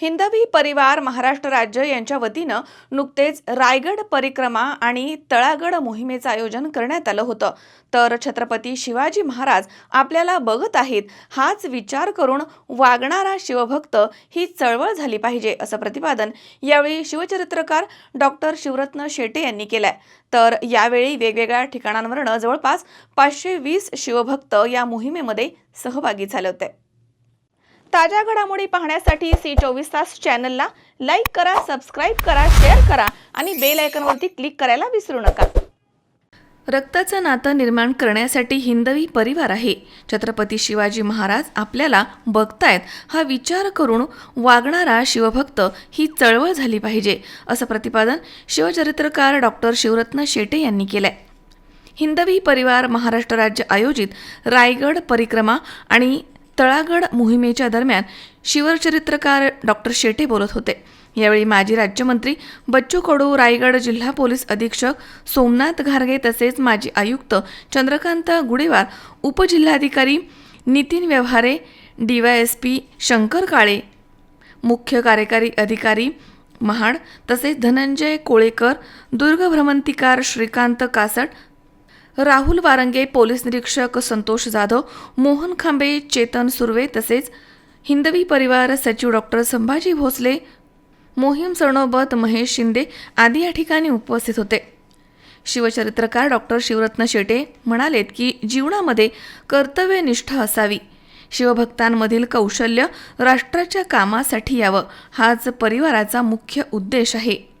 हिंदवी परिवार महाराष्ट्र राज्य यांच्या वतीनं नुकतेच रायगड परिक्रमा आणि तळागड मोहिमेचं आयोजन करण्यात आलं होतं. तर छत्रपती शिवाजी महाराज आपल्याला बघत आहेत हाच विचार करून वागणारा शिवभक्त ही चळवळ झाली पाहिजे असं प्रतिपादन यावेळी शिवचरित्रकार डॉक्टर शिवरत्न शेटे यांनी केलंय. तर यावेळी वेगवेगळ्या ठिकाणांवरनं जवळपास पाचशे वीस शिवभक्त या मोहिमेमध्ये सहभागी झाले होते. ताज्या घडामोडी पाहण्यासाठी सी चोवीस तास चॅनलला लाईक करा सबस्क्राईब करा शेअर करा आणि बेल आयकॉनवरती क्लिक करायला विसरू नका. रक्ताचं नातं निर्माण करण्यासाठी हिंदवी परिवार आहे. छत्रपती शिवाजी महाराज आपल्याला बघतायत हा विचार करून वागणारा शिवभक्त ही चळवळ झाली पाहिजे असं प्रतिपादन शिवचरित्रकार डॉक्टर शिवरत्न शेटे यांनी केलंय. हिंदवी परिवार महाराष्ट्र राज्य आयोजित रायगड परिक्रमा आणि तळागड मोहिमेच्या दरम्यान शिवचरित्रकार डॉक्टर शेटे बोलत होते. यावेळी माजी राज्यमंत्री बच्चू कडू रायगड जिल्हा पोलीस अधीक्षक सोमनाथ घारगे तसेच माजी आयुक्त चंद्रकांत गुडेवार उपजिल्हाधिकारी नितीन व्यवहारे डीवायएसपी शंकर काळे मुख्य कार्यकारी अधिकारी महाड तसेच धनंजय कोळेकर दुर्ग भ्रमंतीकार श्रीकांत कासट राहुल वारंगे पोलीस निरीक्षक संतोष जाधव मोहन खांबे चेतन सुर्वे तसेच हिंदवी परिवार सचिव डॉक्टर संभाजी भोसले मोहीम सरणोबत महेश शिंदे आदी या ठिकाणी उपस्थित होते. शिवचरित्रकार डॉक्टर शिवरत्न शेटे म्हणालेत की जीवनामध्ये कर्तव्यनिष्ठ असावी. शिवभक्तांमधील कौशल्य राष्ट्राच्या कामासाठी यावं हाच परिवाराचा मुख्य उद्देश आहे.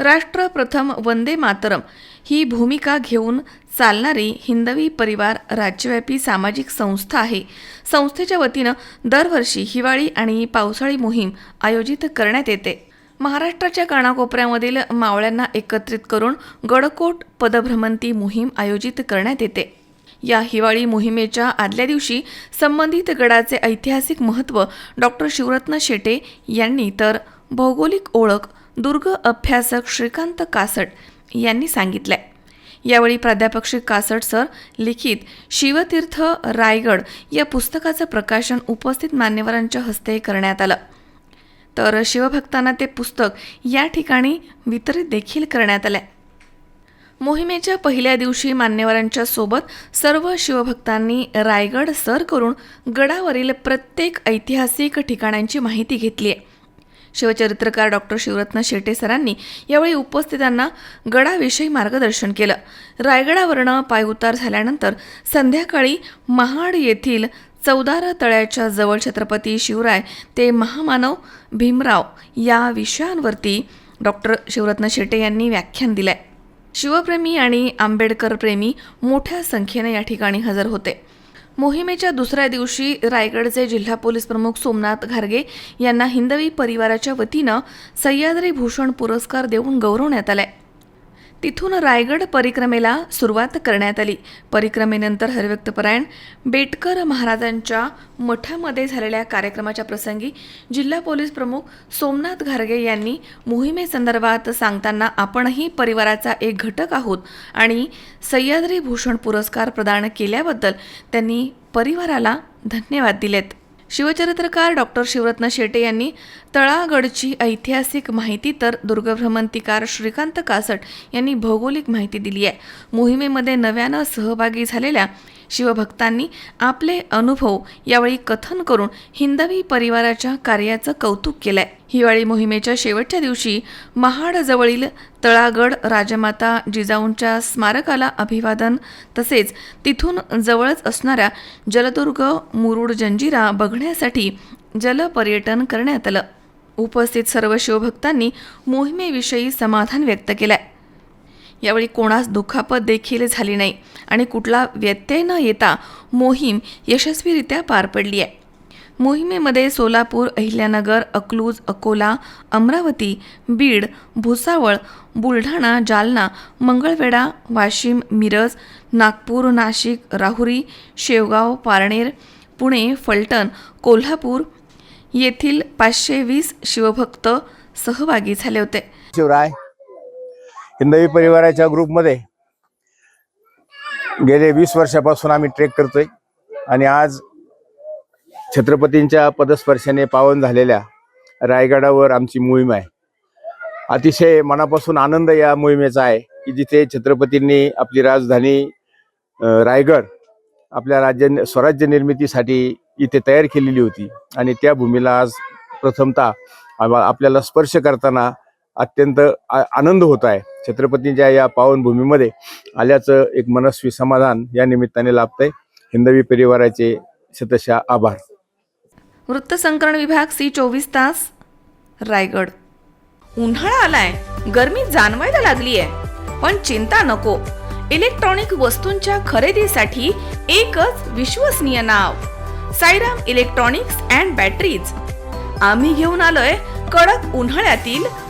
राष्ट्र प्रथम वंदे मातरम ही भूमिका घेऊन चालणारी हिंदवी परिवार राज्यव्यापी सामाजिक संस्था आहे. संस्थेच्या वतीनं दरवर्षी हिवाळी आणि पावसाळी मोहीम आयोजित करण्यात येते. महाराष्ट्राच्या कानाकोपऱ्यामधील मावळ्यांना एकत्रित करून गडकोट पदभ्रमंती मोहीम आयोजित करण्यात येते. या हिवाळी मोहिमेच्या आदल्या दिवशी संबंधित गडाचे ऐतिहासिक महत्त्व डॉक्टर शिवरत्न शेटे यांनी तर भौगोलिक ओळख दुर्ग अभ्यासक श्रीकांत कासट यांनी सांगितलं आहे यावेळी प्राध्यापक श्री कासट सर लिखित शिवतीर्थ रायगड या पुस्तकाचं प्रकाशन उपस्थित मान्यवरांच्या हस्ते करण्यात आलं. तर शिवभक्तांना ते पुस्तक या ठिकाणी वितरित देखील करण्यात आलं मोहिमेच्या पहिल्या दिवशी मान्यवरांच्या सोबत सर्व शिवभक्तांनी रायगड सर करून गडावरील प्रत्येक ऐतिहासिक ठिकाणांची माहिती घेतली आहे शिवचरित्रकार डॉक्टर शिवरत्न शेटे सरांनी यावेळी उपस्थितांना गडाविषयी मार्गदर्शन केलं. रायगडावरनं पायउतार झाल्यानंतर संध्याकाळी महाड येथील चौदार तळ्याच्या जवळ छत्रपती शिवराय ते महामानव भीमराव या विषयांवरती डॉक्टर शिवरत्न शेटे यांनी व्याख्यान दिलंय. शिवप्रेमी आणि आंबेडकर प्रेमी मोठ्या संख्येने या ठिकाणी हजर होते. मोहिमेच्या दुसऱ्या दिवशी रायगडचे जिल्हा पोलीस प्रमुख सोमनाथ घारगे यांना हिंदवी परिवाराच्या वतीनं सह्याद्री भूषण पुरस्कार देऊन गौरवण्यात आलाय. तिथून रायगड परिक्रमेला सुरुवात करण्यात आली. परिक्रमेनंतर हरिव्यक्तपरायण बेटकर महाराजांच्या मठामध्ये झालेल्या कार्यक्रमाच्या प्रसंगी जिल्हा पोलीस प्रमुख सोमनाथ घारगे यांनी मोहिमेसंदर्भात सांगताना आपणही परिवाराचा एक घटक आहोत आणि सह्याद्री भूषण पुरस्कार प्रदान केल्याबद्दल त्यांनी परिवाराला धन्यवाद दिलेत. शिवचरित्रकार डॉक्टर शिवरत्न शेटे यांनी तळागडची ऐतिहासिक माहिती तर दुर्गभ्रमंतीकार श्रीकांत कासट यांनी भौगोलिक माहिती दिली आहे. मोहिमेमध्ये नव्यानं सहभागी झालेल्या शिवभक्तांनी आपले अनुभव यावेळी कथन करून हिंदवी परिवाराच्या कार्याचं कौतुक केलंय. हिवाळी मोहिमेच्या शेवटच्या दिवशी महाडजवळील तळागड राजमाता जिजाऊंच्या स्मारकाला अभिवादन तसेच तिथून जवळच असणाऱ्या जलदुर्ग मुरुड जंजिरा बघण्यासाठी जलपर्यटन करण्यात आलं. उपस्थित सर्व शिवभक्तांनी मोहिमेविषयी समाधान व्यक्त केलंय. यावेळी कोणास दुखापत देखील झाली नाही आणि कुठला व्यत्यय न येता मोहीम यशस्वीरित्या पार पडली आहे. मोहिमेमध्ये सोलापूर अहिल्यानगर अकलूज अकोला अमरावती बीड भुसावळ बुलढाणा जालना मंगळवेढा वाशिम मिरज नागपूर नाशिक राहुरी शेवगाव पारनेर पुणे फलटण कोल्हापूर येथील पाचशे वीस शिवभक्त सहभागी झाले होते. शिवराय हिंदवी परिवाराच्या ग्रुपमध्ये गेले वीस वर्षापासून आम्ही ट्रेक करतोय. आणि आज छत्रपतींच्या पदस्पर्शाने पावन झालेल्या रायगडावर आमची मोहीम आहे. अतिशय मनापासून आनंद या मोहिमेचा आहे की जिथे छत्रपतींनी आपली राजधानी रायगड आपल्या राज्य स्वराज्य निर्मितीसाठी इथे तयार केलेली होती. आणि त्या भूमीला आज प्रथमतः आपल्याला स्पर्श करताना अत्यंत आ- आनंद होत आहे. छत्रपतींच्या या पावनभूमीमध्ये आल्याचं एक मनस्वी समाधान या निमित्ताने लाभतंय. हिंदवी परिवाराचे सदस्य आभार. वृत्तसंकलन विभाग सी चोवीस तास रायगड. उन्हाळा आलाय. गर्मी जाणवायला लागली आहे पण चिंता नको. इलेक्ट्रॉनिक वस्तूंच्या खरेदीसाठी एकच विश्वसनीय नाव. Sairam electronics and batteries. आम्ही घेऊन आलोय कडक उन्हाळ्यातील